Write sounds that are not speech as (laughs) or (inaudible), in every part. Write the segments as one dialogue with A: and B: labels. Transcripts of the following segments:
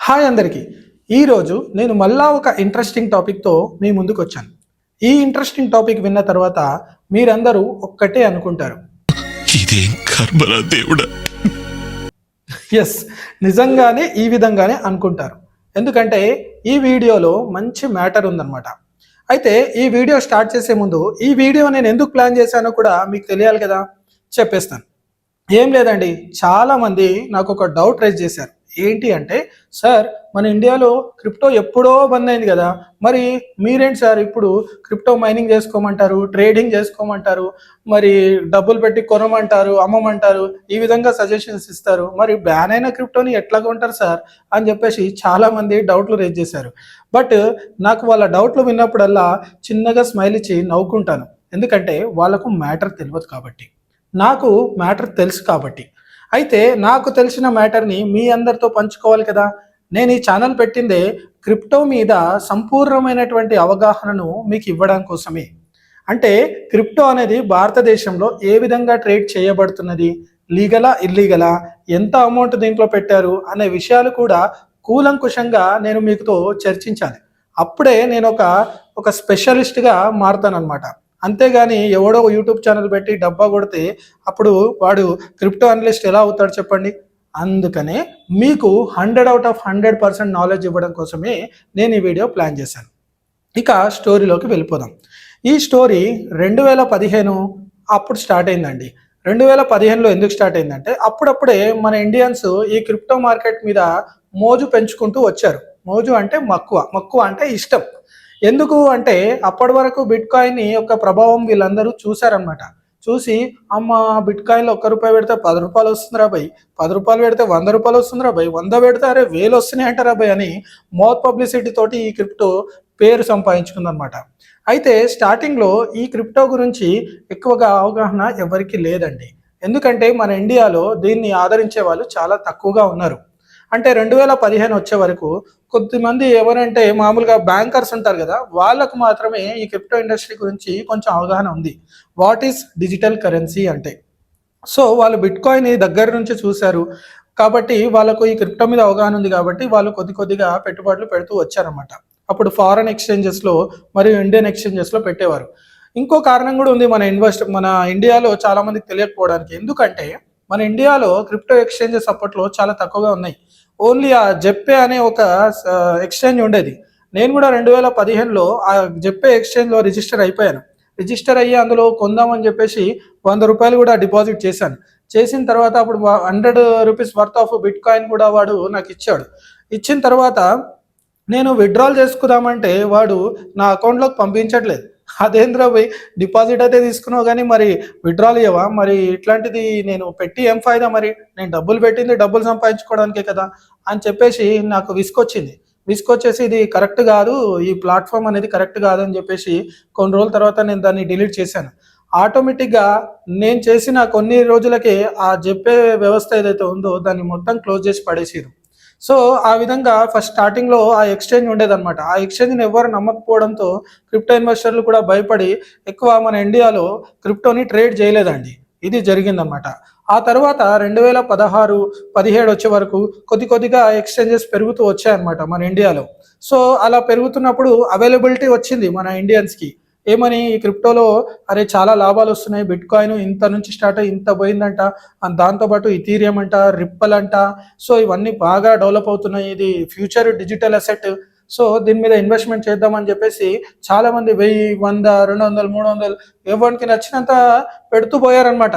A: Hi అందరికీ. ఈరోజు నేను మళ్ళా ఒక ఇంట్రెస్టింగ్ టాపిక్తో మీ ముందుకు వచ్చాను. ఈ ఇంట్రెస్టింగ్ టాపిక్ విన్న తర్వాత మీరందరూ ఒక్కటే అనుకుంటారు. ఎస్ నిజంగానే ఈ విధంగానే అనుకుంటారు. ఎందుకంటే ఈ వీడియోలో మంచి మ్యాటర్ ఉందన్నమాట. అయితే ఈ వీడియో స్టార్ట్ చేసే ముందు ఈ వీడియో నేను ఎందుకు ప్లాన్ చేశానో కూడా మీకు తెలియాలి కదా? చెప్పేస్తాను. ఏం లేదండి చాలా మంది నాకు ఒక డౌట్ రైజ్ చేశారు. ఏంటి అంటే సార్ మన ఇండియాలో క్రిప్టో ఎప్పుడో బంద్ అయింది కదా. మరి మీరేంటి సార్ ఇప్పుడు క్రిప్టో మైనింగ్ చేసుకోమంటారు ట్రేడింగ్ చేసుకోమంటారు మరి డబ్బులు పెట్టి కొనమంటారు అమ్మమంటారు ఈ విధంగా సజెషన్స్ ఇస్తారు. మరి బ్యాన్ అయిన క్రిప్టోని ఎట్లా కొంటారు సార్ అని చెప్పేసి చాలామంది డౌట్లు రేజ్ చేశారు. బట్ నాకు వాళ్ళ డౌట్లు విన్నప్పుడల్లా చిన్నగా స్మైల్ ఇచ్చి నవ్వుకుంటాను. ఎందుకంటే వాళ్ళకు మ్యాటర్ తెలియదు కాబట్టి. నాకు మ్యాటర్ తెలుసు కాబట్టి. అయితే నాకు తెలిసిన మ్యాటర్ని మీ అందరితో పంచుకోవాలి కదా. నేను ఈ ఛానల్ పెట్టిందే క్రిప్టో మీద సంపూర్ణమైనటువంటి అవగాహనను మీకు ఇవ్వడం కోసమే. అంటే క్రిప్టో అనేది భారతదేశంలో ఏ విధంగా ట్రేడ్ చేయబడుతున్నది? లీగలా ఇల్లీగలా? ఎంత అమౌంట్ దీంట్లో పెట్టారు? అనే విషయాలు కూడా కూలంకుషంగా నేను మీతో చర్చించాలి. అప్పుడే నేను ఒక ఒక స్పెషలిస్ట్గా మారుతానన్నమాట. అంతేగాని ఎవడో యూట్యూబ్ ఛానల్ పెట్టి డబ్బా కొడితే అప్పుడు వాడు క్రిప్టో అనలిస్ట్ ఎలా అవుతాడు చెప్పండి? అందుకనే మీకు hundred out of hundred percent knowledge ఇవ్వడం కోసమే నేను ఈ వీడియో ప్లాన్ చేశాను. ఇక స్టోరీలోకి వెళ్ళిపోదాం. ఈ స్టోరీ రెండు వేల పదిహేను అప్పుడు స్టార్ట్ అయిందండి. రెండు వేల పదిహేనులో ఎందుకు స్టార్ట్ అయిందంటే అప్పుడప్పుడే మన ఇండియన్స్ ఈ క్రిప్టో మార్కెట్ మీద మోజు పెంచుకుంటూ వచ్చారు. మోజు అంటే మక్కువ. మక్కువ అంటే ఇష్టం. ఎందుకు అంటే అప్పటి వరకు బిట్ కాయిన్ యొక్క ప్రభావం వీళ్ళందరూ చూశారనమాట చూసి అమ్మ బిట్ కాయిన్లో ఒక్క రూపాయి పెడితే పది రూపాయలు వస్తుందిరా భయ్ పది రూపాయలు పెడితే వంద రూపాయలు వస్తుందిరా భయ్ వంద పెడితే అరే వేలు వస్తున్నాయి అంటారా భయ్ అని మౌత్ పబ్లిసిటీ తోటి ఈ క్రిప్టో పేరు సంపాదించుకుందనమాట అయితే స్టార్టింగ్లో ఈ క్రిప్టో గురించి ఎక్కువగా అవగాహన ఎవరికీ లేదండి. ఎందుకంటే మన ఇండియాలో దీన్ని ఆదరించే వాళ్ళు చాలా తక్కువగా ఉన్నారు. అంటే రెండు వేల పదిహేను వచ్చే వరకు కొద్దిమంది ఎవరంటే మామూలుగా బ్యాంకర్స్ ఉంటారు కదా వాళ్ళకు మాత్రమే ఈ క్రిప్టో ఇండస్ట్రీ గురించి కొంచెం అవగాహన ఉంది. వాట్ ఈస్ డిజిటల్ కరెన్సీ అంటే? సో వాళ్ళు బిట్ కాయిన్ దగ్గర నుంచి చూశారు. కాబట్టి వాళ్ళకు ఈ క్రిప్టో మీద అవగాహన ఉంది కాబట్టి వాళ్ళు కొద్ది కొద్దిగా పెట్టుబడులు పెడుతూ వచ్చారనమాట అప్పుడు ఫారెన్ ఎక్స్చేంజెస్లో మరియు ఇండియన్ ఎక్స్చేంజెస్లో పెట్టేవారు. ఇంకో కారణం కూడా ఉంది మన ఇన్వెస్ట్ మన ఇండియాలో చాలామందికి తెలియకపోవడానికి. ఎందుకంటే మన ఇండియాలో క్రిప్టో ఎక్స్చేంజెస్ అప్పట్లో చాలా తక్కువగా ఉన్నాయి. ఓన్లీ ఆ జెప్పే అనే ఒక ఎక్స్చేంజ్ ఉండేది. నేను కూడా రెండు వేల పదిహేనులో ఆ జెప్పే ఎక్స్చేంజ్లో రిజిస్టర్ అయిపోయాను. రిజిస్టర్ అయ్యి అందులో కొందామని చెప్పేసి వంద రూపాయలు కూడా డిపాజిట్ చేశాను. చేసిన తర్వాత అప్పుడు hundred rupees worth of bitcoin కూడా వాడు నాకు ఇచ్చాడు. ఇచ్చిన తర్వాత నేను విత్డ్రాల్ చేసుకుందామంటే వాడు నా అకౌంట్లోకి పంపించట్లేదు. అదేంద్రా డిపాజిట్ అయితే తీసుకున్నావు కానీ మరి విత్డ్రాల్ ఇవ్వవా మరి ఇట్లాంటిది నేను పెట్టి ఏం ఫాయిదా మరి? నేను డబ్బులు పెట్టింది డబ్బులు సంపాదించుకోవడానికే కదా అని చెప్పేసి నాకు విసుకొచ్చింది విసుకొచ్చేసి ఇది కరెక్ట్ కాదు ఈ ప్లాట్ఫామ్ అనేది కరెక్ట్ కాదు అని చెప్పేసి కొన్ని రోజుల తర్వాత నేను దాన్ని డిలీట్ చేశాను. ఆటోమేటిక్గా నేను చేసిన కొన్ని రోజులకే ఆ చెప్పే వ్యవస్థ ఏదైతే ఉందో దాన్ని మొత్తం క్లోజ్ చేసి పడేసారు సో ఆ విధంగా ఫస్ట్ స్టార్టింగ్లో ఆ ఎక్స్చేంజ్ ఉండేదన్నమాట. ఆ ఎక్స్చేంజ్ని ఎవరు నమ్మకపోవడంతో క్రిప్టో ఇన్వెస్టర్లు కూడా భయపడి ఎక్కువ మన ఇండియాలో క్రిప్టోని ట్రేడ్ చేయలేదండి. ఇది జరిగిందన్నమాట. ఆ తర్వాత రెండు వేల పదహారు పదిహేడు వచ్చే వరకు కొద్ది కొద్దిగా ఎక్స్చేంజెస్ పెరుగుతూ వచ్చాయన్నమాట మన ఇండియాలో. సో అలా పెరుగుతున్నప్పుడు అవైలబిలిటీ వచ్చింది మన ఇండియన్స్కి ఏమని ఈ క్రిప్టోలో అరే చాలా లాభాలు వస్తున్నాయి బిట్ కాయిన్ ఇంత నుంచి స్టార్ట్ అయ్యి ఇంత పోయిందంట దాంతోపాటు ఇథీరియం అంట రిప్పల్ అంట సో ఇవన్నీ బాగా డెవలప్ అవుతున్నాయి ఇది ఫ్యూచర్ డిజిటల్ అసెట్. సో దీని మీద ఇన్వెస్ట్మెంట్ చేద్దామని చెప్పేసి చాలా మంది వెయ్యి వంద రెండు వందలు మూడు వందలు ఎవరికి నచ్చినంత పెడుతూ పోయారనమాట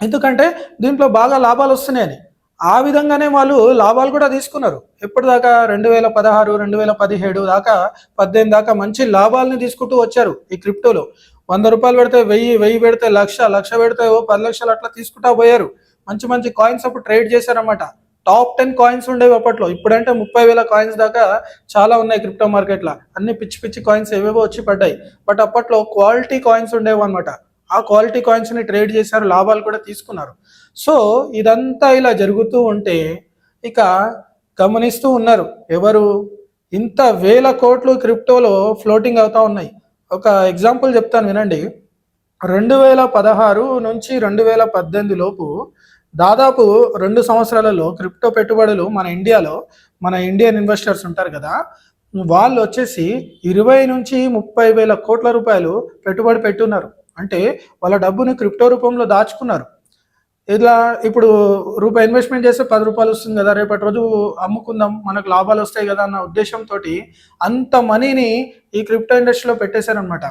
A: ఎందుకంటే దీంట్లో బాగా లాభాలు వస్తున్నాయని. ఆ విధంగానే వాళ్ళు లాభాలు కూడా తీసుకున్నారు. ఎప్పటిదాకా రెండు వేల పదహారు రెండు వేల పదిహేడు దాకా పద్దెనిమిది దాకా మంచి లాభాలని తీసుకుంటూ వచ్చారు ఈ క్రిప్టోలో. వంద రూపాయలు పెడితే వెయ్యి వెయ్యి పెడితే లక్ష లక్ష పెడితే ఓ పది లక్షలు అట్లా తీసుకుంటా పోయారు. మంచి మంచి కాయిన్స్ అప్పుడు ట్రేడ్ చేశారన్నమాట. టాప్ టెన్ కాయిన్స్ ఉండేవి అప్పట్లో. ఇప్పుడంటే ముప్పై వేల కాయిన్స్ దాకా చాలా ఉన్నాయి క్రిప్టో మార్కెట్లో. అన్ని పిచ్చి పిచ్చి కాయిన్స్ ఏవేవో వచ్చి పడ్డాయి. బట్ అప్పట్లో క్వాలిటీ కాయిన్స్ ఉండేవి అనమాట ఆ క్వాలిటీ కాయిన్స్ని ట్రేడ్ చేశారు లాభాలు కూడా తీసుకున్నారు. సో ఇదంతా ఇలా జరుగుతూ ఉంటే ఇక గమనిస్తూ ఉన్నారు. ఎవరు? ఇంత వేల కోట్లు క్రిప్టోలో ఫ్లోటింగ్ అవుతా ఉన్నాయి. ఒక ఎగ్జాంపుల్ చెప్తాను వినండి. రెండు వేల పదహారు నుంచి రెండు వేల పద్దెనిమిది లోపు దాదాపు రెండు సంవత్సరాలలో క్రిప్టో పెట్టుబడులు మన ఇండియాలో మన ఇండియన్ ఇన్వెస్టర్స్ ఉంటారు కదా వాళ్ళు వచ్చేసి ఇరవై నుంచి ముప్పై వేల కోట్ల రూపాయలు పెట్టుబడి పెట్టున్నారు. అంటే వాళ్ళ డబ్బుని క్రిప్టో రూపంలో దాచుకున్నారు. ఇలా ఇప్పుడు రూపాయి ఇన్వెస్ట్మెంట్ చేస్తే పది రూపాయలు వస్తుంది కదా రేపటి రోజు అమ్ముకుందాం మనకు లాభాలు వస్తాయి కదా అన్న ఉద్దేశంతో అంత మనీని ఈ క్రిప్టో ఇండస్ట్రీలో పెట్టేశారనమాట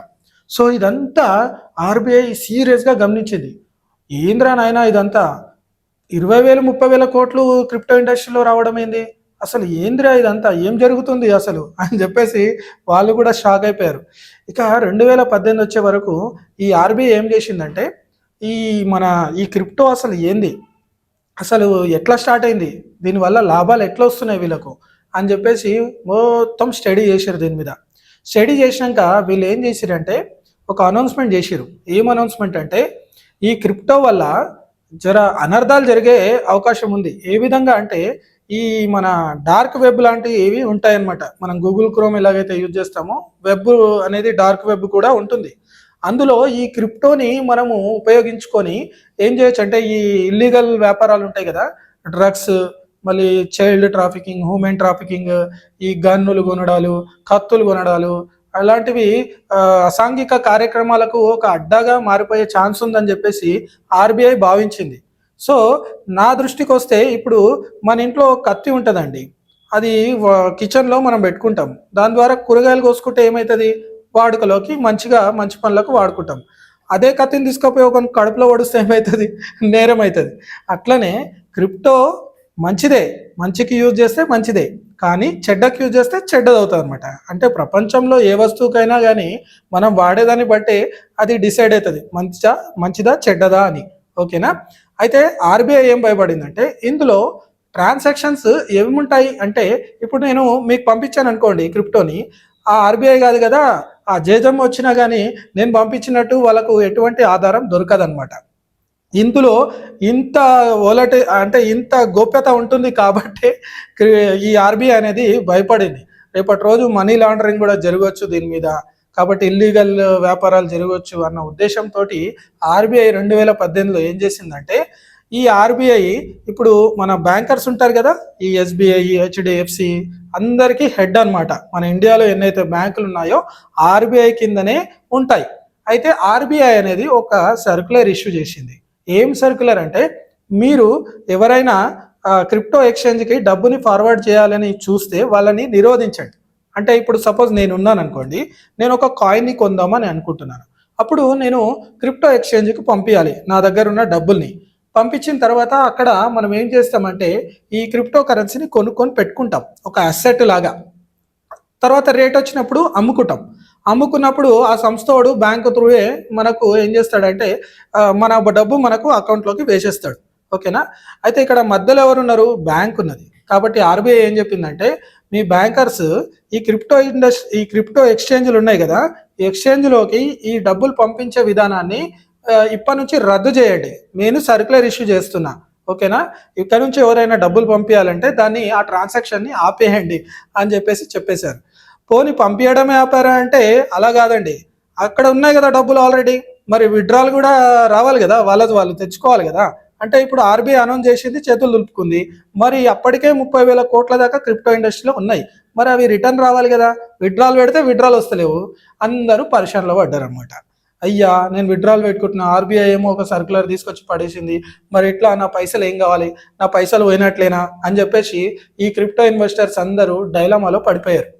A: సో ఇదంతా ఆర్బీఐ సీరియస్గా గమనించింది. ఏంద్రా నాయనా ఇదంతా? ఇరవై వేలు ముప్పై వేల కోట్లు క్రిప్టో ఇండస్ట్రీలో రావడం ఏంది? అసలు ఏంద్రా ఇదంతా? ఏం జరుగుతుంది అసలు? అని చెప్పేసి వాళ్ళు కూడా షాక్ అయిపోయారు. ఇక రెండు వేల పద్దెనిమిది వచ్చే వరకు ఈ ఆర్బీఐ ఏం చేసిందంటే ఈ మన ఈ క్రిప్టో అసలు ఏంది? అసలు ఎట్లా స్టార్ట్ అయింది? దీనివల్ల లాభాలు ఎట్లా వస్తున్నాయి వీళ్ళకు? అని చెప్పేసి మొత్తం స్టడీ చేశారు దీని మీద. స్టడీ చేసినాక వీళ్ళు ఏం చేసిరంటే ఒక అనౌన్స్మెంట్ చేసిరు ఏం అనౌన్స్మెంట్ అంటే ఈ క్రిప్టో వల్ల జర అనర్థాలు జరిగే అవకాశం ఉంది. ఏ విధంగా అంటే ఈ మన డార్క్ వెబ్ లాంటివి ఏవి ఉంటాయన్నమాట. మనం గూగుల్ క్రోమ్ ఎలాగైతే యూజ్ చేస్తామో వెబ్ అనేది డార్క్ వెబ్ కూడా ఉంటుంది. అందులో ఈ క్రిప్టోని మనము ఉపయోగించుకొని ఏం చేయొచ్చు అంటే ఈ ఇల్లీగల్ వ్యాపారాలు ఉంటాయి కదా డ్రగ్స్ మళ్ళీ చైల్డ్ ట్రాఫికింగ్ హ్యూమెన్ ట్రాఫికింగ్ ఈ గన్నులు కొనడాలు కత్తులు కొనడాలు అలాంటివి అసాంఘిక కార్యక్రమాలకు ఒక అడ్డాగా మారిపోయే ఛాన్స్ ఉందని చెప్పేసి ఆర్బీఐ భావించింది. సో నా దృష్టికి వస్తే ఇప్పుడు మన ఇంట్లో కత్తి ఉంటుందండి. అది కిచెన్లో మనం పెట్టుకుంటాం. దాని ద్వారా కూరగాయలు కోసుకుంటే ఏమవుతుంది వాడుకలోకి మంచిగా మంచి పనులకు వాడుకుంటాం. అదే కత్తిని తీసుకుపోయి ఒక కడుపులో ఓడిస్తే ఏమవుతుంది నేరం అవుతుంది అట్లనే క్రిప్టో మంచిదే. మంచికి యూజ్ చేస్తే మంచిదే. కానీ చెడ్డకి యూజ్ చేస్తే చెడ్డది అవుతుంది అనమాట అంటే ప్రపంచంలో ఏ వస్తువుకైనా కానీ మనం వాడేదాన్ని బట్టే అది డిసైడ్ అవుతుంది మంచిదా మంచిదా చెడ్డదా అని. ఓకేనా? అయితే ఆర్బీఐ ఏం భయపడిందంటే ఇందులో ట్రాన్సాక్షన్స్ ఏముంటాయి అంటే ఇప్పుడు నేను మీకు పంపించాను అనుకోండి క్రిప్టోని. ఆ ఆర్బీఐ కాదు కదా ఆ జేజమ్మ వచ్చినా కానీ నేను పంపించినట్టు వాళ్ళకు ఎటువంటి ఆధారం దొరకదనమాట ఇందులో ఇంత ఓలటి అంటే ఇంత గోప్యత ఉంటుంది కాబట్టి ఈ ఆర్బీఐ అనేది భయపడింది. రేపటి రోజు మనీ లాండరింగ్ కూడా జరగవచ్చు దీని మీద. కాబట్టి ఇల్లీగల్ వ్యాపారాలు జరగవచ్చు అన్న ఉద్దేశంతో ఆర్బీఐ రెండు వేల పద్దెనిమిదిలో ఏం చేసిందంటే ఈ ఆర్బీఐ ఇప్పుడు మన బ్యాంకర్స్ ఉంటారు కదా ఈ ఎస్బీఐ హెచ్డిఎఫ్సి అందరికీ హెడ్ అన్నమాట. మన ఇండియాలో ఎన్నైతే బ్యాంకులు ఉన్నాయో ఆర్బీఐ కిందనే ఉంటాయి. అయితే ఆర్బీఐ అనేది ఒక సర్క్యులర్ ఇష్యూ చేసింది. ఏం సర్క్యులర్ అంటే మీరు ఎవరైనా క్రిప్టో ఎక్స్చేంజ్కి డబ్బుని ఫార్వర్డ్ చేయాలని చూస్తే వాళ్ళని నిరోధించండి. అంటే ఇప్పుడు సపోజ్ నేను ఉన్నాను అనుకోండి నేను ఒక కాయిన్ని కొందామని అనుకుంటున్నాను. అప్పుడు నేను క్రిప్టో ఎక్స్చేంజ్కి పంపించాలి నా దగ్గర ఉన్న డబ్బుల్ని. పంపించిన తర్వాత అక్కడ మనం ఏం చేస్తామంటే ఈ క్రిప్టో కరెన్సీని కొనుక్కొని పెట్టుకుంటాం. ఒక అసెట్ లాగా. తర్వాత రేట్ వచ్చినప్పుడు అమ్ముకుంటాం. అమ్ముకున్నప్పుడు ఆ సంస్థోడు బ్యాంకు త్రూయే మనకు ఏం చేస్తాడంటే మన డబ్బు మనకు అకౌంట్లోకి వేసేస్తాడు. ఓకేనా? అయితే ఇక్కడ మధ్యలో ఎవరున్నారు? బ్యాంక్ ఉన్నది. కాబట్టి ఆర్బీఐ ఏం చెప్పిందంటే మీ బ్యాంకర్స్ ఈ క్రిప్టో ఇండస్ట్రీ ఈ క్రిప్టో ఎక్స్చేంజ్లు ఉన్నాయి కదా ఈ ఎక్స్చేంజ్లోకి ఈ డబ్బులు పంపించే విధానాన్ని ఇప్పటి నుంచి రద్దు చేయండి. నేను సర్క్యులర్ ఇష్యూ చేస్తున్నా. ఓకేనా? ఇక్కడ నుంచి ఎవరైనా డబ్బులు పంపించాలంటే దాన్ని ఆ ట్రాన్సాక్షన్ని ఆపేయండి అని చెప్పేసి చెప్పేశారు. పోనీ పంపించడమే ఆపారా అంటే అలా కాదండి. అక్కడ ఉన్నాయి కదా డబ్బులు ఆల్రెడీ మరి విడ్రాల్ కూడా రావాలి కదా? వాళ్ళది వాళ్ళు తెచ్చుకోవాలి కదా? అంటే ఇప్పుడు ఆర్బీఐ అనౌన్స్ చేసింది చేతులు దులుపుకుంది. మరి అప్పటికే ముప్పై వేల కోట్ల దాకా క్రిప్టో ఇండస్ట్రీలో ఉన్నాయి. మరి అవి రిటర్న్ రావాలి కదా? విడ్రాల్ పెడితే విడ్రాల్ వస్తలేవు. అందరూ పరిశ్రమలో పడ్డారు అనమాట అయ్యా నేను విడ్రాల్ పెట్టుకుంటున్నా. ఆర్బీఐ ఏమో ఒక సర్కులర్ తీసుకొచ్చి పడేసింది. మరి ఇట్లా నా పైసలు ఏం కావాలి? నా పైసలు పోయినట్లేనా? అని చెప్పేసి ఈ క్రిప్టో ఇన్వెస్టర్స్ అందరూ డైలమాలో పడిపోయారు.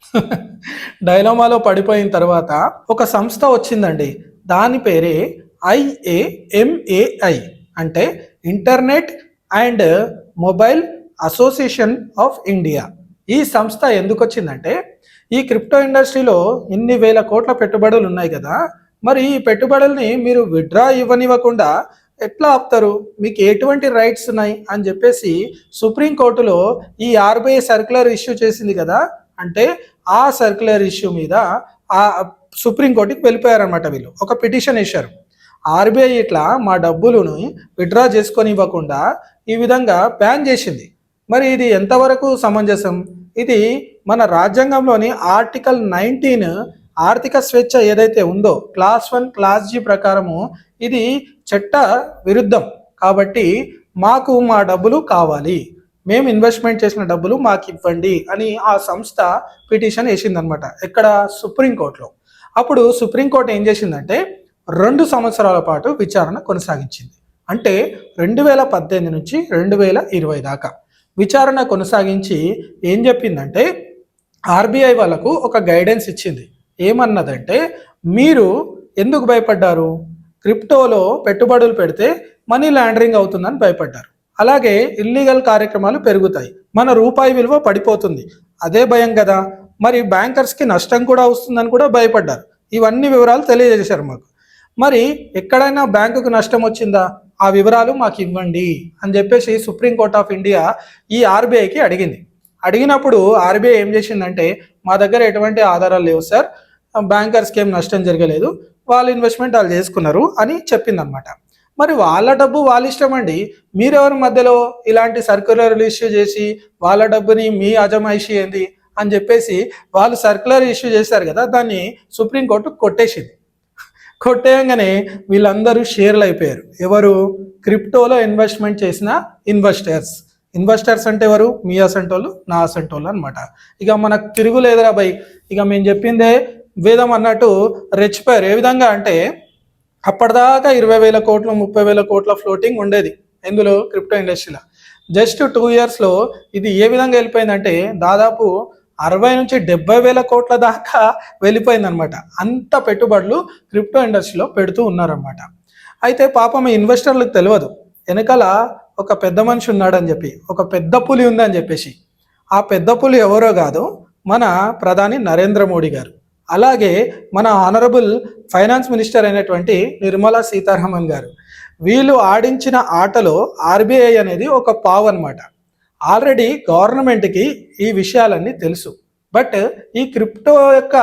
A: (laughs) డైలమాలో పడిపోయిన తర్వాత ఒక సంస్థ వచ్చిందండి. దాని పేరే ఐఏఎంఏఐ అంటే internet and mobile association of India. ఈ సంస్థ ఎందుకు వచ్చిందంటే ఈ క్రిప్టో ఇండస్ట్రీలో ఇన్ని వేల కోట్ల పెట్టుబడులు ఉన్నాయి కదా. మరి ఈ పెట్టుబడుల్ని మీరు విడ్రా ఇవ్వనివ్వకుండా ఎట్లా ఆపుతారు? మీకు ఎటువంటి రైట్స్ ఉన్నాయి? అని చెప్పేసి సుప్రీంకోర్టులో ఈ ఆర్బీఐ సర్క్యులర్ ఇష్యూ చేసింది కదా? అంటే ఆ సర్క్యులర్ ఇష్యూ మీద ఆ సుప్రీంకోర్టుకి వెళ్ళిపోయారనమాట వీళ్ళు. ఒక పిటిషన్ వేశారు. ఆర్బీఐ ఇట్లా మా డబ్బులను విడ్రా చేసుకొని ఇవ్వకుండా ఈ విధంగా బ్యాన్ చేసింది. మరి ఇది ఎంతవరకు సమంజసం? ఇది మన రాజ్యాంగంలోని ఆర్టికల్ నైన్టీన్ ఆర్థిక స్వేచ్ఛ ఏదైతే ఉందో క్లాస్ వన్ క్లాస్ జీ ప్రకారము ఇది చట్ట విరుద్ధం. కాబట్టి మాకు మా డబ్బులు కావాలి. మేము ఇన్వెస్ట్మెంట్ చేసిన డబ్బులు మాకు ఇవ్వండి అని ఆ సంస్థ పిటిషన్ వేసిందనమాట ఎక్కడ? సుప్రీంకోర్టులో. అప్పుడు సుప్రీంకోర్టు ఏం చేసిందంటే రెండు సంవత్సరాల పాటు విచారణ కొనసాగించింది. అంటే రెండు వేల పద్దెనిమిది నుంచి రెండు వేల ఇరవై దాకా. విచారణ కొనసాగించి ఏం చెప్పిందంటే ఆర్బీఐ వాళ్ళకు ఒక గైడెన్స్ ఇచ్చింది. ఏమన్నదంటే మీరు ఎందుకు భయపడ్డారు? క్రిప్టోలో పెట్టుబడులు పెడితే మనీ లాండరింగ్ అవుతుందని భయపడ్డారు. అలాగే ఇల్లీగల్ కార్యక్రమాలు పెరుగుతాయి. మన రూపాయి విలువ పడిపోతుంది. అదే భయం కదా. మరి బ్యాంకర్స్కి నష్టం కూడా వస్తుందని కూడా భయపడ్డారు. ఇవన్నీ వివరాలు తెలియజేశారు మాకు. మరి ఎక్కడైనా బ్యాంకుకు నష్టం వచ్చిందా? ఆ వివరాలు మాకు ఇవ్వండి అని చెప్పేసి సుప్రీంకోర్ట్ ఆఫ్ ఇండియా ఈ ఆర్బీఐకి అడిగింది. అడిగినప్పుడు ఆర్బీఐ ఏం చేసిందంటే మా దగ్గర ఎటువంటి ఆధారాలు లేవు సార్. బ్యాంకర్స్కి ఏం నష్టం జరగలేదు. వాళ్ళు ఇన్వెస్ట్మెంట్ వాళ్ళు చేసుకున్నారు అని చెప్పిందనమాట మరి వాళ్ళ డబ్బు వాళ్ళ ఇష్టం అండి. మీరెవరి మధ్యలో ఇలాంటి సర్క్యులర్లు ఇష్యూ చేసి వాళ్ళ డబ్బుని మీ అజమాయిషి ఏంది అని చెప్పేసి వాళ్ళు సర్క్యులర్ ఇష్యూ చేశారు కదా దాన్ని సుప్రీంకోర్టు కొట్టేసింది. కొట్టేయంగానే వీళ్ళందరూ షేర్లు అయిపోయారు. ఎవరు? క్రిప్టోలో ఇన్వెస్ట్మెంట్ చేసిన ఇన్వెస్టర్స్ ఇన్వెస్టర్స్ అంటే ఎవరు? మీ అసంటోళ్ళు నా అసంటోళ్ళు అనమాట ఇక మనకు తిరుగులేదురా బై. ఇక మేము చెప్పిందే వేదం అన్నట్టు రెచ్చిపోయారు. ఏ విధంగా అంటే అప్పటిదాకా ఇరవై వేల కోట్లు ముప్పై వేల కోట్ల ఫ్లోటింగ్ ఉండేది ఎందులో క్రిప్టో ఇండస్ట్రీలో జస్ట్ టూ ఇయర్స్లో ఇది ఏ విధంగా వెళ్ళిపోయిందంటే దాదాపు అరవై నుంచి డెబ్బై వేల కోట్ల దాకా వెళ్ళిపోయిందనమాట అంత పెట్టుబడులు క్రిప్టో ఇండస్ట్రీలో పెడుతూ ఉన్నారనమాట అయితే పాపం ఇన్వెస్టర్లకు తెలియదు. వెనకాల ఒక పెద్ద మనిషి ఉన్నాడని చెప్పి ఒక పెద్ద పులి ఉందని చెప్పేసి. ఆ పెద్ద పులి ఎవరో కాదు మన ప్రధాని నరేంద్ర మోడీ గారు. అలాగే మన ఆనరబుల్ ఫైనాన్స్ మినిస్టర్ అయినటువంటి నిర్మలా సీతారామన్ గారు వీళ్ళు ఆడించిన ఆటలో ఆర్బీఐ అనేది ఒక పావు అనమాట ఆల్రెడీ గవర్నమెంట్కి ఈ విషయాలన్నీ తెలుసు. బట్ ఈ క్రిప్టో యొక్క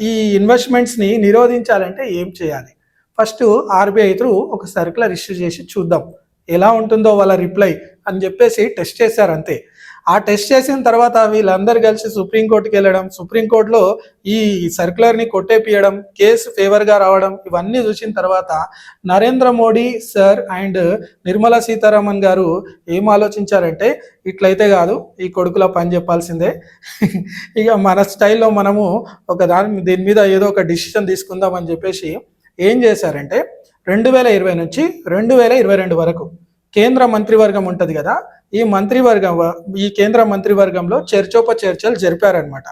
A: ఈ ఇన్వెస్ట్మెంట్స్ని నిరోధించాలంటే ఏం చేయాలి? ఫస్ట్ ఆర్బీఐ త్రూ ఒక సర్కులర్ ఇష్యూ చేసి చూద్దాం. ఎలా ఉంటుందో వాళ్ళ రిప్లై అని చెప్పేసి టెస్ట్ చేశారు అంతే. ఆ టెస్ట్ చేసిన తర్వాత వీళ్ళందరూ కలిసి సుప్రీంకోర్టుకి వెళ్ళడం సుప్రీంకోర్టులో ఈ సర్క్యులర్ని కొట్టేపియడం కేసు ఫేవర్గా రావడం ఇవన్నీ చూసిన తర్వాత నరేంద్ర మోడీ సార్ అండ్ నిర్మలా సీతారామన్ గారు ఏం ఆలోచించారంటే ఇట్లయితే కాదు ఈ కొడుకుల పని చెప్పాల్సిందే. ఇక మన స్టైల్లో మనము ఒక దాని దీని మీద ఏదో ఒక డిసిషన్ తీసుకుందాం అని చెప్పేసి ఏం చేశారంటే రెండు వేల ఇరవై నుంచి రెండు వేల ఇరవై రెండు వరకు కేంద్ర మంత్రివర్గం ఉంటుంది కదా ఈ మంత్రివర్గం ఈ కేంద్ర మంత్రివర్గంలో చర్చోప చర్చలు జరిపారనమాట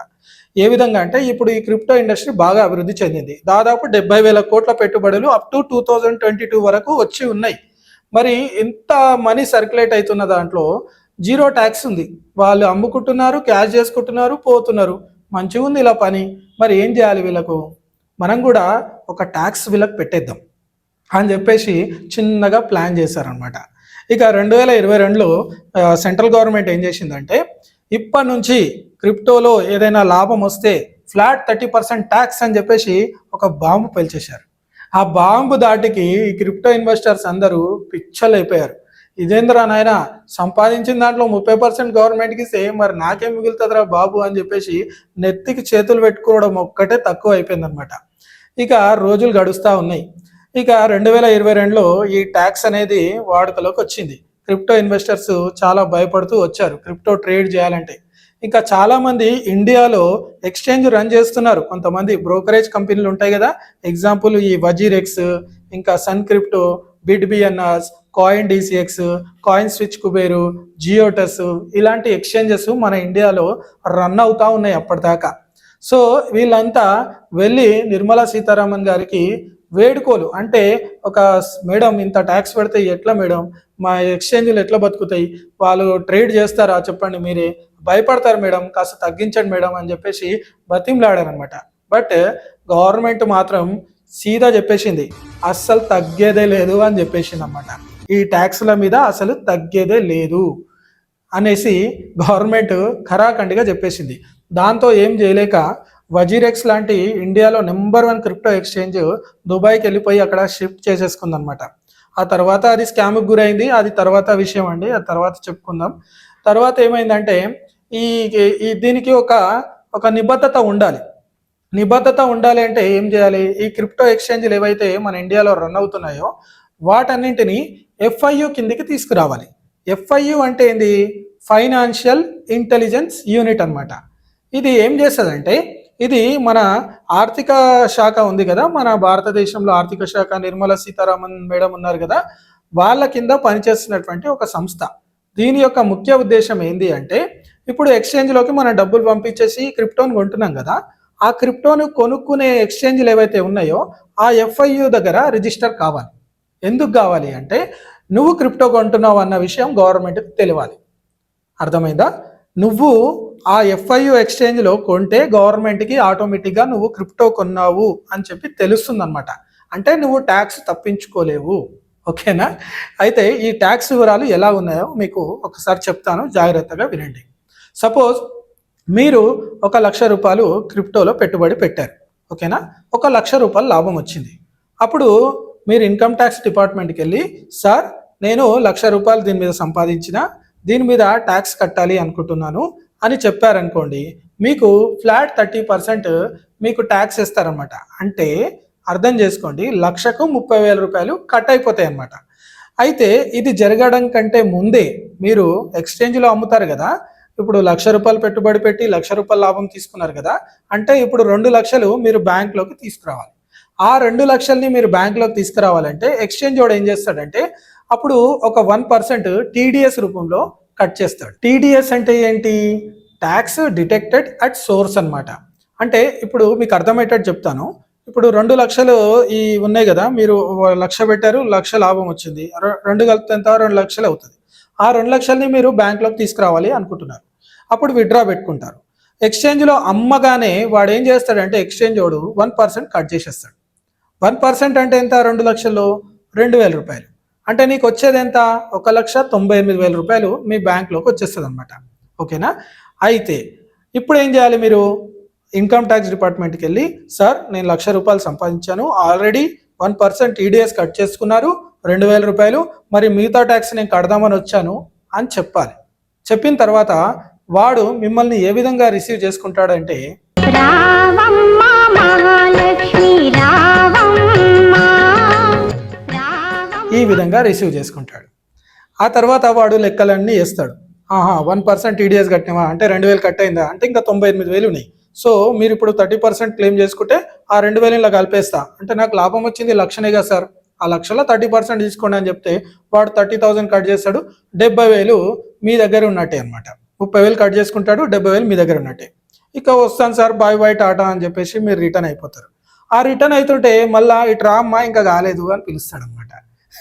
A: ఏ విధంగా అంటే ఇప్పుడు ఈ క్రిప్టో ఇండస్ట్రీ బాగా అభివృద్ధి చెందింది. దాదాపు డెబ్బై వేల కోట్ల పెట్టుబడులు up to two thousand twenty two వరకు వచ్చి ఉన్నాయి. మరి ఇంత మనీ సర్క్యులేట్ అవుతున్న దాంట్లో జీరో ట్యాక్స్ ఉంది. వాళ్ళు అమ్ముకుంటున్నారు క్యాష్ చేసుకుంటున్నారు పోతున్నారు. మంచిగా ఉంది ఇలా పని. మరి ఏం చేయాలి వీళ్ళకు? మనం కూడా ఒక ట్యాక్స్ వీళ్ళకి పెట్టేద్దాం అని చెప్పేసి చిన్నగా ప్లాన్ చేశారనమాట ఇక రెండు వేల ఇరవై రెండులో సెంట్రల్ గవర్నమెంట్ ఏం చేసిందంటే ఇప్పటి నుంచి క్రిప్టోలో ఏదైనా లాభం వస్తే ఫ్లాట్ థర్టీ పర్సెంట్ ట్యాక్స్ అని చెప్పేసి ఒక బాంబు పేల్చేశారు. ఆ బాంబు దాటికి ఈ క్రిప్టో ఇన్వెస్టర్స్ అందరూ పిచ్చలు అయిపోయారు ఇదేంద్రా నాయన సంపాదించిన దాంట్లో ముప్పై పర్సెంట్ గవర్నమెంట్కి సేమ్ మరి నాకేం మిగులుతుందిరా బాబు అని చెప్పేసి నెత్తికి చేతులు పెట్టుకోవడం ఒక్కటే తక్కువ అయిపోయిందనమాట ఇక రోజులు గడుస్తూ ఉన్నాయి. ఇక రెండు వేల ఇరవై రెండులో ఈ ట్యాక్స్ అనేది వాడుకలోకి వచ్చింది. క్రిప్టో ఇన్వెస్టర్స్ చాలా భయపడుతూ వచ్చారు. క్రిప్టో ట్రేడ్ చేయాలంటే. ఇంకా చాలామంది ఇండియాలో ఎక్స్చేంజ్ రన్ చేస్తున్నారు. కొంతమంది బ్రోకరేజ్ కంపెనీలు ఉంటాయి కదా. ఎగ్జాంపుల్ ఈ వజీరెక్స్ ఇంకా SunCrypto Bitbns CoinDCX CoinSwitch Kuber Giottus ఇలాంటి ఎక్స్చేంజెస్ మన ఇండియాలో రన్ అవుతూ ఉన్నాయి అప్పటిదాకా. సో వీళ్ళంతా వెళ్ళి నిర్మలా సీతారామన్ గారికి వేడుకోలు. అంటే ఒక మేడం ఇంత ట్యాక్స్ పెడితే ఎట్లా మేడం? మా ఎక్స్చేంజ్లు ఎట్లా బతుకుతాయి? వాళ్ళు ట్రేడ్ చేస్తారా చెప్పండి మీరే? భయపడతారు మేడం కాస్త తగ్గించండి మేడం అని చెప్పేసి బతింలాడారనమాట బట్ గవర్నమెంట్ మాత్రం సీదా చెప్పేసింది అస్సలు తగ్గేదే లేదు అని చెప్పేసింది అనమాట ఈ ట్యాక్స్ల మీద అసలు తగ్గేదే లేదు అనేసి గవర్నమెంట్ ఖరాఖండిగా చెప్పేసింది. దాంతో ఏం చేయలేక వజీరెక్స్ లాంటి ఇండియాలో నెంబర్ వన్ క్రిప్టో ఎక్స్చేంజ్ దుబాయ్కి వెళ్ళిపోయి అక్కడ షిఫ్ట్ చేసేసుకుంది అనమాట ఆ తర్వాత అది స్కామ్కి గురైంది. అది తర్వాత విషయం అండి. ఆ తర్వాత చెప్పుకుందాం. తర్వాత ఏమైందంటే ఈ ఈ దీనికి ఒక ఒక నిబద్ధత ఉండాలి. నిబద్ధత ఉండాలి అంటే ఏం చేయాలి? ఈ క్రిప్టో ఎక్స్చేంజ్లు ఏవైతే మన ఇండియాలో రన్ అవుతున్నాయో వాటన్నింటినీ ఎఫ్ఐయు కిందికి తీసుకురావాలి. ఎఫ్ఐయు అంటే ఏంది? ఫైనాన్షియల్ ఇంటెలిజెన్స్ యూనిట్ అనమాట ఇది ఏం చేస్తుందంటే ఇది మన ఆర్థిక శాఖ ఉంది కదా మన భారతదేశంలో ఆర్థిక శాఖ నిర్మలా సీతారామన్ మేడం ఉన్నారు కదా వాళ్ళ కింద పనిచేస్తున్నటువంటి ఒక సంస్థ. దీని యొక్క ముఖ్య ఉద్దేశం ఏంది అంటే ఇప్పుడు ఎక్స్చేంజ్లోకి మనం డబ్బులు పంపించేసి క్రిప్టోని కొంటున్నాం కదా ఆ క్రిప్టోను కొనుక్కునే ఎక్స్చేంజ్లు ఏవైతే ఉన్నాయో ఆ ఎఫ్ఐయు దగ్గర రిజిస్టర్ కావాలి. ఎందుకు కావాలి అంటే నువ్వు క్రిప్టో కొంటున్నావు అన్న విషయం గవర్నమెంట్కి తెలియాలి. అర్థమైందా? నువ్వు ఆ ఎఫ్ఐయు ఎక్స్చేంజ్లో కొంటే గవర్నమెంట్కి ఆటోమేటిక్గా నువ్వు క్రిప్టో కొన్నావు అని చెప్పి తెలుస్తుంది అనమాట అంటే నువ్వు ట్యాక్స్ తప్పించుకోలేవు. ఓకేనా? అయితే ఈ ట్యాక్స్ వివరాలు ఎలా ఉన్నాయో మీకు ఒకసారి చెప్తాను. జాగ్రత్తగా వినండి. సపోజ్ మీరు ఒక లక్ష రూపాయలు క్రిప్టోలో పెట్టుబడి పెట్టారు. ఓకేనా? ఒక లక్ష రూపాయలు లాభం వచ్చింది. అప్పుడు మీరు ఇన్కమ్ ట్యాక్స్ డిపార్ట్మెంట్కి వెళ్ళి సార్ నేను లక్ష రూపాయలు దీని మీద సంపాదించిన దీని మీద ట్యాక్స్ కట్టాలి అనుకుంటున్నాను. అని చెప్పారనుకోండి మీకు ఫ్లాట్ థర్టీ పర్సెంట్ మీకు ట్యాక్స్ ఇస్తారనమాట అంటే అర్థం చేసుకోండి లక్షకు ముప్పై వేల రూపాయలు కట్ అయిపోతాయి అన్నమాట. అయితే ఇది జరగడం కంటే ముందే మీరు ఎక్స్చేంజ్లో అమ్ముతారు కదా ఇప్పుడు లక్ష రూపాయలు పెట్టుబడి పెట్టి లక్ష రూపాయల లాభం తీసుకున్నారు కదా అంటే ఇప్పుడు రెండు లక్షలు మీరు బ్యాంక్లోకి తీసుకురావాలి. ఆ రెండు లక్షల్ని మీరు బ్యాంక్లోకి తీసుకురావాలంటే ఎక్స్చేంజ్ వాడు ఏం చేస్తాడంటే అప్పుడు ఒక వన్ పర్సెంట్ టీడీఎస్ రూపంలో కట్ చేస్తాడు. టీడీఎస్ అంటే ఏంటి? ట్యాక్స్ డిటెక్టెడ్ అట్ సోర్స్ అన్నమాట. అంటే ఇప్పుడు మీకు అర్థమయ్యేటట్టు చెప్తాను. ఇప్పుడు రెండు లక్షలు ఈ ఉన్నాయి కదా మీరు లక్ష పెట్టారు లక్ష లాభం వచ్చింది. రెండు కలిపితే ఎంత? రెండు లక్షలు అవుతుంది. ఆ రెండు లక్షల్ని మీరు బ్యాంక్లోకి తీసుకురావాలి అనుకుంటున్నారు. అప్పుడు విత్డ్రా పెట్టుకుంటారు. ఎక్స్చేంజ్లో అమ్మగానే వాడు ఏం చేస్తాడంటే ఎక్స్చేంజ్ వాడు వన్ పర్సెంట్ కట్ చేసేస్తాడు. వన్ పర్సెంట్ అంటే ఎంత? రెండు లక్షల్లో రెండు వేల రూపాయలు. అంటే నీకు వచ్చేది ఎంత ఒక లక్ష తొంభై ఎనిమిది వేల రూపాయలు మీ బ్యాంక్లోకి వచ్చేస్తుంది అనమాట ఓకేనా? అయితే ఇప్పుడు ఏం చేయాలి మీరు? ఇన్కమ్ ట్యాక్స్ డిపార్ట్మెంట్కి వెళ్ళి సార్ నేను లక్ష రూపాయలు సంపాదించాను. Already one percent TDS cut చేసుకున్నారు. రెండు వేల రూపాయలు. మరి మిగతా ట్యాక్స్ నేను కడదామని వచ్చాను అని చెప్పాలి. చెప్పిన తర్వాత వాడు మిమ్మల్ని ఏ విధంగా రిసీవ్ చేసుకుంటాడంటే
B: రామమ్మ
A: ఈ విధంగా రిసీవ్ చేసుకుంటాడు. ఆ తర్వాత వాడు లెక్కలన్నీ వేస్తాడు. ఆహా వన్ పర్సెంట్ టీడీఎస్ కట్టినవా? అంటే రెండు వేలు కట్ అయిందా? అంటే ఇంకా తొంభై ఎనిమిది వేలు ఉన్నాయి. సో మీరు ఇప్పుడు థర్టీ పర్సెంట్ క్లెయిమ్ చేసుకుంటే ఆ రెండు వేలు ఇలా కలిపేస్తా. అంటే నాకు లాభం వచ్చింది లక్షనే కదా సార్. ఆ లక్షలో థర్టీ పర్సెంట్ తీసుకోండి అని చెప్తే వాడు థర్టీ థౌసండ్ కట్ చేస్తాడు. డెబ్బై వేలు మీ దగ్గర ఉన్నట్టే అనమాట ముప్పై వేలు కట్ చేసుకుంటాడు డెబ్బై వేలు మీ దగ్గర ఉన్నట్టే. ఇక వస్తాను సార్ బాయ్ బాయ్ టాటా అని చెప్పేసి మీరు రిటర్న్ అయిపోతారు. ఆ రిటర్న్ అవుతుంటే మళ్ళీ ఇటు రామ్మా ఇంకా కాలేదు అని పిలుస్తాడు అనమాట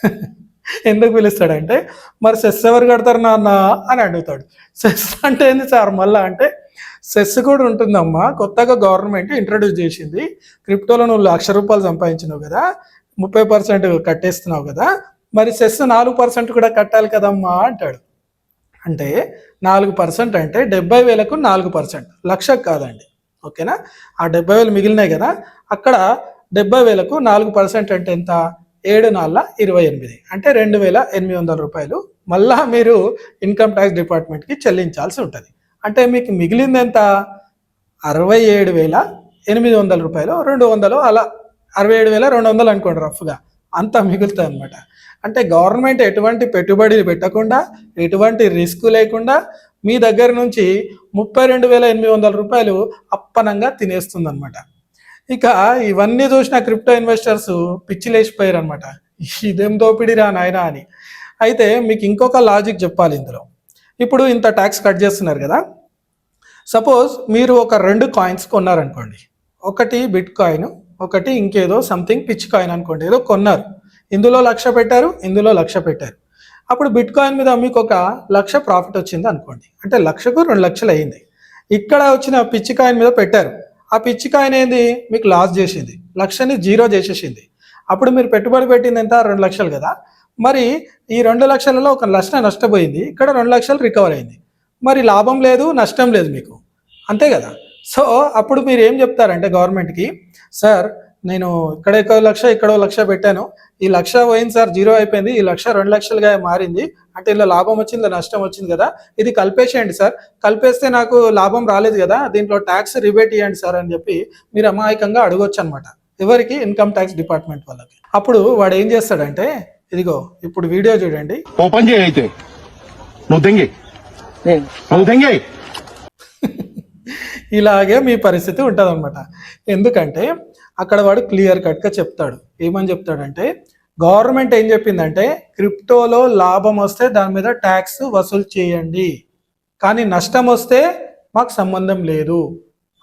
A: (laughs) ఎందుకు పిలుస్తాడంటే మరి సెస్ ఎవరు కడతారు నాన్న? అని అడుగుతాడు. సెస్ అంటే ఏంది సార్? మళ్ళా అంటే సెస్ కూడా ఉంటుందమ్మా. కొత్తగా గవర్నమెంట్ ఇంట్రడ్యూస్ చేసింది. క్రిప్టోలో నువ్వు లక్ష రూపాయలు సంపాదించినావు కదా. ముప్పై పర్సెంట్ కట్టేస్తున్నావు కదా. మరి సెస్ నాలుగు పర్సెంట్ కూడా కట్టాలి కదమ్మా అంటాడు. అంటే నాలుగు పర్సెంట్ అంటే డెబ్బై వేలకు నాలుగు పర్సెంట్. లక్షకు కాదండి. ఓకేనా? ఆ డెబ్బై వేలు మిగిలినాయి కదా. అక్కడ డెబ్బై వేలకు నాలుగు పర్సెంట్ అంటే ఎంత? ఏడు నాలుగు ఇరవై ఎనిమిది. అంటే రెండు వేల ఎనిమిది వందల రూపాయలు మళ్ళా మీరు ఇన్కమ్ ట్యాక్స్ డిపార్ట్మెంట్కి చెల్లించాల్సి ఉంటుంది. అంటే మీకు మిగిలింది ఎంత? అరవై ఏడు వేల ఎనిమిది వందల రూపాయలు రెండు వందలు అలా అరవై ఏడు వేల రెండు వందలు అనుకోండి రఫ్గా. అంత మిగులుతుంది అనమాట అంటే గవర్నమెంట్ ఎటువంటి పెట్టుబడి పెట్టకుండా ఎటువంటి రిస్క్ లేకుండా మీ దగ్గర నుంచి ముప్పై రెండు వేల ఎనిమిది వందల రూపాయలు అప్పనంగా తినేస్తుంది అనమాట ఇక ఇవన్నీ చూసిన క్రిప్టో ఇన్వెస్టర్స్ పిచ్చి లేచిపోయారు అనమాట ఇదేం దోపిడిరా నాయనా అని. అయితే మీకు ఇంకొక లాజిక్ చెప్పాలి ఇందులో. ఇప్పుడు ఇంత ట్యాక్స్ కట్ చేస్తున్నారు కదా. సపోజ్ మీరు ఒక రెండు కాయిన్స్ కొన్నారనుకోండి. ఒకటి బిట్ కాయిన్ ఒకటి ఇంకేదో సంథింగ్ పిచ్ కాయిన్ అనుకోండి. ఏదో కొన్నారు. ఇందులో లక్ష పెట్టారు ఇందులో లక్ష పెట్టారు. అప్పుడు బిట్ కాయిన్ మీద మీకు ఒక లక్ష ప్రాఫిట్ వచ్చింది అనుకోండి. అంటే లక్షకు రెండు లక్షలు అయ్యింది ఇక్కడ వచ్చిన పిచ్చి కాయిన్ మీద పెట్టారు. ఆ పిచ్చికాయన ఏంది? మీకు లాస్ చేసింది. లక్షని జీరో చేసేసింది. అప్పుడు మీరు పెట్టుబడి పెట్టింది ఎంత? రెండు లక్షలు కదా. మరి ఈ రెండు లక్షలలో ఒక లక్ష నష్టపోయింది. ఇక్కడ రెండు లక్షలు రికవర్ అయింది. మరి లాభం లేదు నష్టం లేదు మీకు. అంతే కదా. సో అప్పుడు మీరు ఏం చెప్తారంటే గవర్నమెంట్కి సార్ నేను ఇక్కడ ఒక లక్ష ఇక్కడ లక్ష పెట్టాను. ఈ లక్ష పోయింది సార్ జీరో అయిపోయింది. ఈ లక్ష రెండు లక్షలుగా మారింది. అంటే ఇలా లాభం వచ్చింది ఇలా నష్టం వచ్చింది కదా. ఇది కలిపేసేయండి సార్. కలిపేస్తే నాకు లాభం రాలేదు కదా. దీంట్లో ట్యాక్స్ రిబేట్ ఇవ్వండి సార్ అని చెప్పి మీరు అమాయకంగా అడగొచ్చు అనమాట ఎవరికి? ఇన్కమ్ ట్యాక్స్ డిపార్ట్మెంట్ వాళ్ళకి. అప్పుడు వాడు ఏం చేస్తాడంటే ఇదిగో ఇప్పుడు వీడియో చూడండి.
C: ఓ పని చేయి అయితే.
A: ఇలాగే మీ పరిస్థితి ఉంటుందన్నమాట. ఎందుకంటే అక్కడ వాడు క్లియర్ కట్గా చెప్తాడు. ఏమని చెప్తాడంటే గవర్నమెంట్ ఏం చెప్పిందంటే క్రిప్టోలో లాభం వస్తే దాని మీద ట్యాక్స్ వసూలు చేయండి. కానీ నష్టం వస్తే మాకు సంబంధం లేదు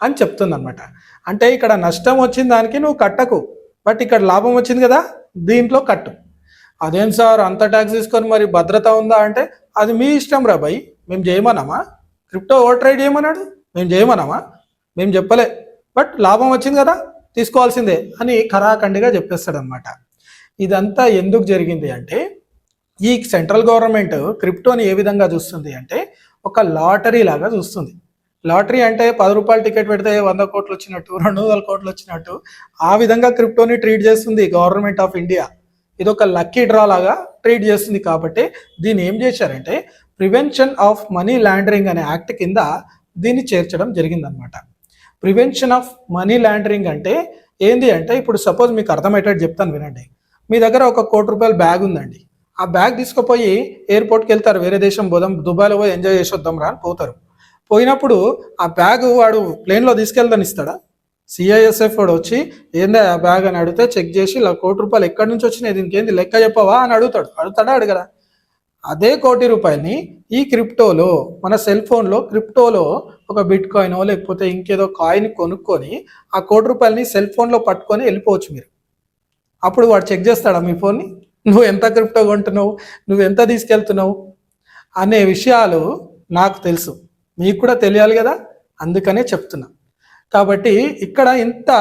A: అని చెప్తుంది అనమాట అంటే ఇక్కడ నష్టం వచ్చిన దానికి నువ్వు కట్టకు. బట్ ఇక్కడ లాభం వచ్చింది కదా దీంట్లో కట్టు. అదేం సార్ అంత ట్యాక్స్ తీసుకొని మరి భద్రత ఉందా అంటే అది మీ ఇష్టం రా భయ్. మేము చేయమన్నామా? క్రిప్టో ఓవర్ ట్రేడ్ చేయమన్నాడు? మేము చేయమన్నామా? మేము చెప్పలే. బట్ లాభం వచ్చింది కదా తీసుకోవాల్సిందే అని ఖరాఖండిగా చెప్పేస్తాడు అనమాట ఇదంతా ఎందుకు జరిగింది అంటే ఈ సెంట్రల్ గవర్నమెంట్ క్రిప్టోని ఏ విధంగా చూస్తుంది అంటే ఒక లాటరీ లాగా చూస్తుంది. లాటరీ అంటే పది రూపాయలు టికెట్ పెడితే వంద కోట్లు వచ్చినట్టు రెండు వందల కోట్లు వచ్చినట్టు ఆ విధంగా క్రిప్టోని ట్రీట్ చేస్తుంది గవర్నమెంట్ ఆఫ్ ఇండియా. ఇది ఒక లక్కీ డ్రా లాగా ట్రీట్ చేస్తుంది కాబట్టి దీన్ని ఏం చేశారంటే ప్రివెన్షన్ ఆఫ్ మనీ లాండరింగ్ అనే యాక్ట్ కింద దీన్ని చేర్చడం జరిగిందనమాట ప్రివెన్షన్ ఆఫ్ మనీ లాండరింగ్ అంటే ఏంది అంటే ఇప్పుడు సపోజ్ మీకు అర్థమయ్యేటట్టు చెప్తాను వినండి. మీ దగ్గర ఒక కోటి రూపాయల బ్యాగ్ ఉందండి. ఆ బ్యాగ్ తీసుకుపోయి ఎయిర్పోర్ట్కి వెళ్తారు. వేరే దేశం పోదాం దుబాయ్లో పోయి ఎంజాయ్ చేసి వద్దాం రా అని పోతారు. పోయినప్పుడు ఆ బ్యాగ్ వాడు ప్లేన్లో తీసుకెళ్తాను ఇస్తాడా? సిఐఎస్ఎఫ్ వాడు వచ్చి ఏందా ఆ బ్యాగ్? అని అడిగితే చెక్ చేసి ఇలా కోటి రూపాయలు ఎక్కడి నుంచి వచ్చినాయి? దీనికి ఏంది లెక్క చెప్పవా? అని అడుగుతాడు. అడుగుతాడా? అడగరా అదే కోటి రూపాయలని ఈ క్రిప్టోలో మన సెల్ ఫోన్లో క్రిప్టోలో ఒక బిట్ కాయిన్ లేకపోతే ఇంకేదో కాయిన్ కొనుక్కొని ఆ కోటి రూపాయలని సెల్ ఫోన్లో పట్టుకొని వెళ్ళిపోవచ్చు మీరు. అప్పుడు వాడు చెక్ చేస్తాడా మీ ఫోన్ని? నువ్వు ఎంత క్రిప్టో కొంటున్నావు? నువ్వు ఎంత తీసుకెళ్తున్నావు? అనే విషయాలు నాకు తెలుసు. మీకు కూడా తెలియాలి కదా? అందుకనే చెప్తున్నా. కాబట్టి ఇక్కడ ఇంత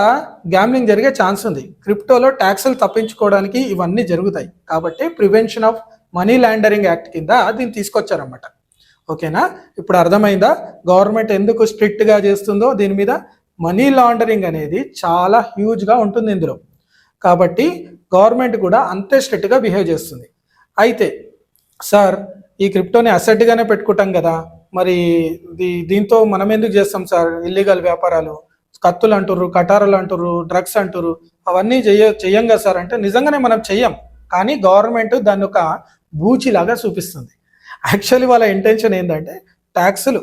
A: గ్యామ్లింగ్ జరిగే ఛాన్స్ ఉంది. క్రిప్టోలో ట్యాక్సులు తప్పించుకోవడానికి ఇవన్నీ జరుగుతాయి. కాబట్టి prevention of money laundering act కింద దీన్ని తీసుకొచ్చారన్నమాట. ఓకేనా? ఇప్పుడు అర్థమైందా? గవర్నమెంట్ ఎందుకు స్ట్రిక్ట్గా చేస్తుందో దీని మీద మనీ లాండరింగ్ అనేది చాలా హ్యూజ్గా ఉంటుంది ఇందులో. కాబట్టి గవర్నమెంట్ కూడా అంతే స్ట్రిక్ట్గా బిహేవ్ చేస్తుంది. అయితే సార్ ఈ క్రిప్టోని అసెట్గానే పెట్టుకుంటాం కదా? మరి దీ- దీంతో మనం ఎందుకు చేస్తాం సార్? ఇల్లీగల్ వ్యాపారాలు కత్తులు అంటుర్రు కటారాలు అంటుర్రు డ్రగ్స్ అంటుర్రు అవన్నీ చెయ్య చెయ్యం కదా సార్ అంటే నిజంగానే మనం చెయ్యం. కానీ గవర్నమెంట్ దాని ఒక బూచిలాగా చూపిస్తుంది. యాక్చువల్లీ వాళ్ళ ఇంటెన్షన్ ఏంటంటే ట్యాక్సులు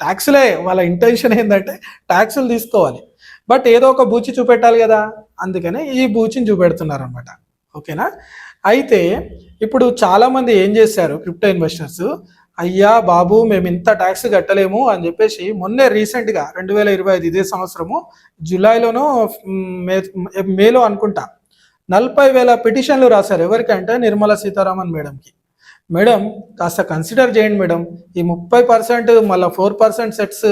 A: ట్యాక్సులే వాళ్ళ ఇంటెన్షన్ ఏంటంటే ట్యాక్సులు తీసుకోవాలి. బట్ ఏదో ఒక బూచి చూపెట్టాలి కదా అందుకనే ఈ బూచిని చూపెడుతున్నారు అనమాట ఓకేనా? అయితే ఇప్పుడు చాలామంది ఏం చేశారు క్రిప్టో ఇన్వెస్టర్స్ అయ్యా బాబు మేము ఇంత ట్యాక్స్ కట్టలేము అని చెప్పేసి మొన్నే రీసెంట్గా రెండు వేల ఇరవై ఐదు ఇదే సంవత్సరము జూలైలోనో మే మేలో అనుకుంటా నలభై వేల పిటిషన్లు రాశారు. ఎవరికంటే నిర్మలా సీతారామన్ మేడంకి. మేడం కాస్త కన్సిడర్ చేయండి మేడం. ఈ ముప్పై పర్సెంట్ మళ్ళీ ఫోర్ పర్సెంట్ సెట్స్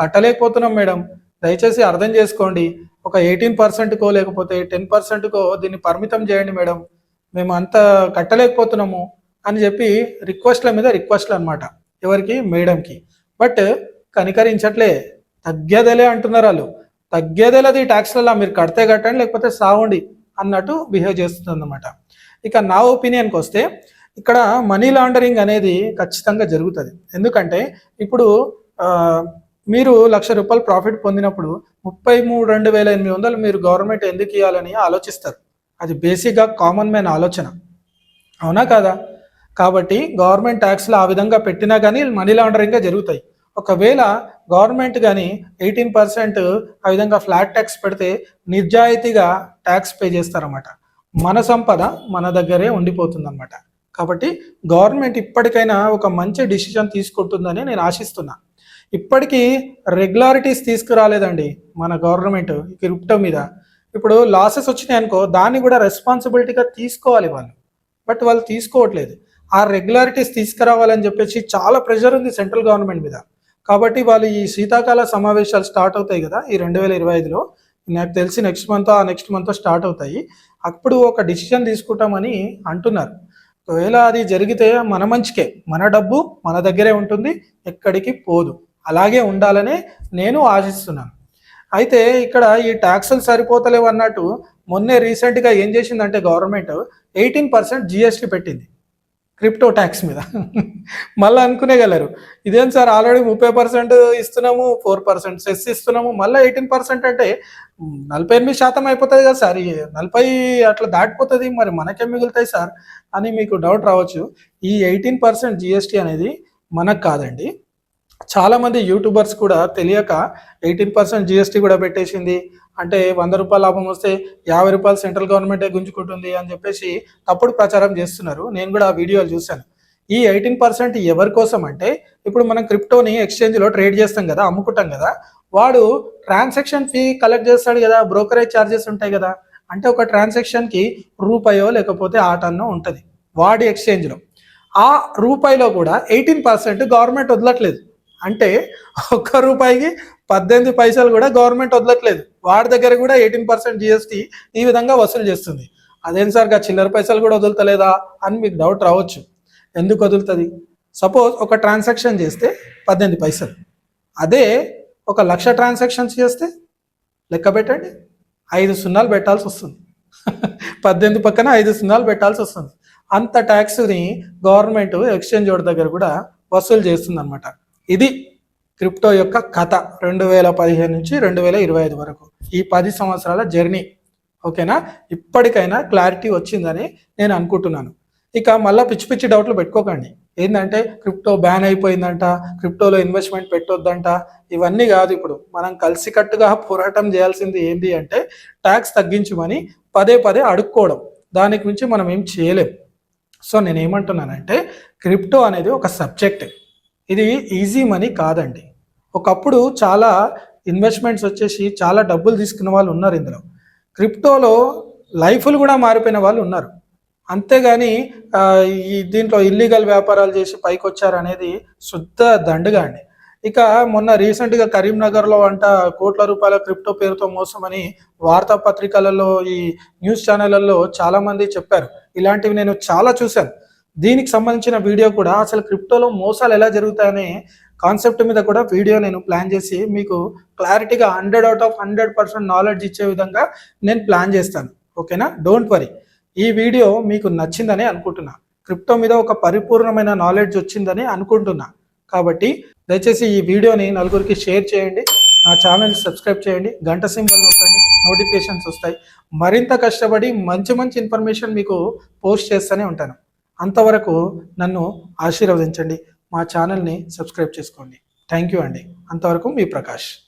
A: కట్టలేకపోతున్నాం మేడం. దయచేసి అర్థం చేసుకోండి. ఒక ఎయిటీన్ పర్సెంట్కో లేకపోతే టెన్ పర్సెంట్కో దీన్ని పరిమితం చేయండి మేడం. మేము అంత కట్టలేకపోతున్నాము అని చెప్పి రిక్వెస్ట్ల మీద రిక్వెస్ట్లు అనమాట ఎవరికి? మేడంకి. బట్ కనికరించట్లే. తగ్గేదేలే అంటున్నారు వాళ్ళు. తగ్గేదేలది ట్యాక్స్లలో మీరు కడితే కట్టండి లేకపోతే సావండి. అన్నట్టు బిహేవ్ చేస్తుంది అనమాట ఇక నా ఒపీనియన్కి వస్తే ఇక్కడ మనీ లాండరింగ్ అనేది ఖచ్చితంగా జరుగుతుంది. ఎందుకంటే ఇప్పుడు మీరు లక్ష రూపాయలు ప్రాఫిట్ పొందినప్పుడు ముప్పై మూడు రెండు వేల ఎనిమిది వందలు మీరు గవర్నమెంట్ ఎందుకు ఇవ్వాలని ఆలోచిస్తారు? అది బేసిక్గా కామన్ మ్యాన్ ఆలోచన. అవునా కాదా? కాబట్టి గవర్నమెంట్ ట్యాక్స్లు ఆ విధంగా పెట్టినా కానీ మనీ లాండరింగ్గా జరుగుతాయి. ఒకవేళ గవర్నమెంట్ కానీ ఎయిటీన్ పర్సెంట్ ఆ విధంగా ఫ్లాట్ ట్యాక్స్ పెడితే నిర్జాయితీగా ట్యాక్స్ పే చేస్తారన్నమాట. మన సంపద మన దగ్గరే ఉండిపోతుందన్నమాట. కాబట్టి గవర్నమెంట్ ఇప్పటికైనా ఒక మంచి డిసిషన్ తీసుకుంటుందని నేను ఆశిస్తున్నా. ఇప్పటికీ రెగ్యులారిటీస్ తీసుకురాలేదండి మన గవర్నమెంట్ క్రిప్టో మీద. ఇప్పుడు లాసెస్ వచ్చినాయి అనుకో దాన్ని కూడా రెస్పాన్సిబిలిటీగా తీసుకోవాలి వాళ్ళు. బట్ వాళ్ళు తీసుకోవట్లేదు. ఆ రెగ్యులారిటీస్ తీసుకురావాలని చెప్పేసి చాలా ప్రెషర్ ఉంది సెంట్రల్ గవర్నమెంట్ మీద. కాబట్టి వాళ్ళు ఈ శీతాకాల సమావేశాలు స్టార్ట్ అవుతాయి కదా ఈ రెండు వేల ఇరవై ఐదులో. నాకు తెలిసి నెక్స్ట్ మంత్ ఆ నెక్స్ట్ మంత్ స్టార్ట్ అవుతాయి. అప్పుడు ఒక డిసిషన్ తీసుకుంటామని అంటున్నారు. ఒకవేళ అది జరిగితే మన మంచికే. మన డబ్బు మన దగ్గరే ఉంటుంది ఎక్కడికి పోదు. అలాగే ఉండాలని నేను ఆశిస్తున్నాను. అయితే ఇక్కడ ఈ ట్యాక్సులు సరిపోతలేవు అన్నట్టు మొన్నే రీసెంట్గా ఏం చేసిందంటే గవర్నమెంట్ ఎయిటీన్ పర్సెంట్ జిఎస్టీ పెట్టింది. క్రిప్టో ట్యాక్స్ మీద. మళ్ళీ అనుకునేగలరు. ఇదేం సార్ ఆల్రెడీ ముప్పై పర్సెంట్ ఇస్తున్నాము ఫోర్ పర్సెంట్ సెస్ ఇస్తున్నాము మళ్ళీ ఎయిటీన్ పర్సెంట్ అంటే నలభై ఎనిమిది శాతం అయిపోతుంది కదా సార్. నలభై అట్లా దాటిపోతుంది. మరి మనకేం మిగులుతాయి సార్ అని మీకు డౌట్ రావచ్చు. ఈ ఎయిటీన్ పర్సెంట్ జిఎస్టీ అనేది మనకు కాదండి. చాలామంది యూట్యూబర్స్ కూడా తెలియక ఎయిటీన్ పర్సెంట్ జిఎస్టీ కూడా పెట్టేసింది. అంటే వంద రూపాయల లాభం వస్తే యాభై రూపాయలు సెంట్రల్ గవర్నమెంటే గుంజుకుంటుంది అని చెప్పేసి తప్పుడు ప్రచారం చేస్తున్నారు. నేను కూడా ఆ వీడియోలు చూశాను. ఈ ఎయిటీన్ పర్సెంట్ ఎవరి కోసం అంటే ఇప్పుడు మనం క్రిప్టోని ఎక్స్చేంజ్లో ట్రేడ్ చేస్తాం కదా అమ్ముకుంటాం కదా వాడు ట్రాన్సాక్షన్ ఫీ కలెక్ట్ చేస్తాడు కదా బ్రోకరేజ్ ఛార్జెస్ ఉంటాయి కదా అంటే ఒక ట్రాన్సాక్షన్కి రూపాయో లేకపోతే ఆటన్నో ఉంటుంది వాడి ఎక్స్చేంజ్లో. ఆ రూపాయిలో కూడా ఎయిటీన్ పర్సెంట్ గవర్నమెంట్ వదలట్లేదు. అంటే ఒక్క రూపాయికి పద్దెనిమిది పైసలు కూడా గవర్నమెంట్ వదలట్లేదు. వాడి దగ్గర కూడా ఎయిటీన్ పర్సెంట్ జిఎస్టీ ఈ విధంగా వసూలు చేస్తుంది. అదేం సార్ చిల్లర పైసలు కూడా వదులుతలేదా అని మీకు డౌట్ రావచ్చు. ఎందుకు వదులుతుంది? సపోజ్ ఒక ట్రాన్సాక్షన్ చేస్తే పద్దెనిమిది పైసలు. అదే ఒక లక్ష ట్రాన్సాక్షన్స్ చేస్తే లెక్క పెట్టండి. ఐదు సున్నాలు పెట్టాల్సి వస్తుంది. (laughs) పద్దెనిమిది పక్కన ఐదు సున్నాలు పెట్టాల్సి వస్తుంది. అంత ట్యాక్స్ని గవర్నమెంట్ ఎక్స్చేంజ్ ఓడి దగ్గర కూడా వసూలు చేస్తుంది అనమాట ఇది క్రిప్టో యొక్క కథ రెండు వేల పదిహేను నుంచి రెండు వేల ఇరవై ఐదు వరకు. ఈ పది సంవత్సరాల జర్నీ ఓకేనా? ఇప్పటికైనా క్లారిటీ వచ్చిందని నేను అనుకుంటున్నాను. ఇక మళ్ళీ పిచ్చి పిచ్చి డౌట్లు పెట్టుకోకండి. ఏంటంటే క్రిప్టో బ్యాన్ అయిపోయిందంట క్రిప్టోలో ఇన్వెస్ట్మెంట్ పెట్టొద్దంట ఇవన్నీ కాదు ఇప్పుడు. మనం కలిసికట్టుగా పోరాటం చేయాల్సింది ఏంటి అంటే ట్యాక్స్ తగ్గించమని పదే పదే అడుక్కోవడం. దానికి మించి మనం ఏం చేయలేం. సో నేను ఏమంటున్నానంటే క్రిప్టో అనేది ఒక సబ్జెక్ట్. ఇది ఈజీ మనీ కాదండి. ఒకప్పుడు చాలా ఇన్వెస్ట్మెంట్స్ వచ్చేసి చాలా డబ్బులు తీసుకున్న వాళ్ళు ఉన్నారు ఇందులో. క్రిప్టోలో లైఫ్లు కూడా మారిపోయిన వాళ్ళు ఉన్నారు. అంతేగాని ఈ దీంట్లో ఇల్లీగల్ వ్యాపారాలు చేసి పైకి వచ్చారు అనేది శుద్ధ దండుగా అండి. ఇక మొన్న రీసెంట్గా కరీంనగర్లో అంట కోట్ల రూపాయల క్రిప్టో పేరుతో మోసమని వార్తాపత్రికలలో ఈ న్యూస్ ఛానళ్ళలో చాలామంది చెప్పారు. ఇలాంటివి నేను చాలా చూశాను. దీనికి సంబంధించిన వీడియో కూడా అసలు క్రిప్టోలో మోసాలు ఎలా జరుగుతాయనే కాన్సెప్ట్ మీద కూడా వీడియో నేను ప్లాన్ చేసి మీకు క్లారిటీగా hundred out of hundred percent knowledge ఇచ్చే విధంగా నేను ప్లాన్ చేస్తాను. ఓకేనా? Don't worry. ఈ వీడియో మీకు నచ్చిందని అనుకుంటున్నా. క్రిప్టో మీద ఒక పరిపూర్ణమైన నాలెడ్జ్ వచ్చిందని అనుకుంటున్నా. కాబట్టి దయచేసి ఈ వీడియోని నలుగురికి షేర్ చేయండి. నా ఛానల్ని సబ్స్క్రైబ్ చేయండి. గంట సింబల్ నొక్కండి. నోటిఫికేషన్స్ వస్తాయి. మరింత కష్టపడి మంచి మంచి ఇన్ఫర్మేషన్ మీకు పోస్ట్ చేస్తూనే ఉంటాను. అంతవరకు నన్ను ఆశీర్వదించండి. మా ఛానల్ని సబ్స్క్రైబ్ చేసుకోండి. థ్యాంక్ యూ అండి. అంతవరకు మీ ప్రకాష్.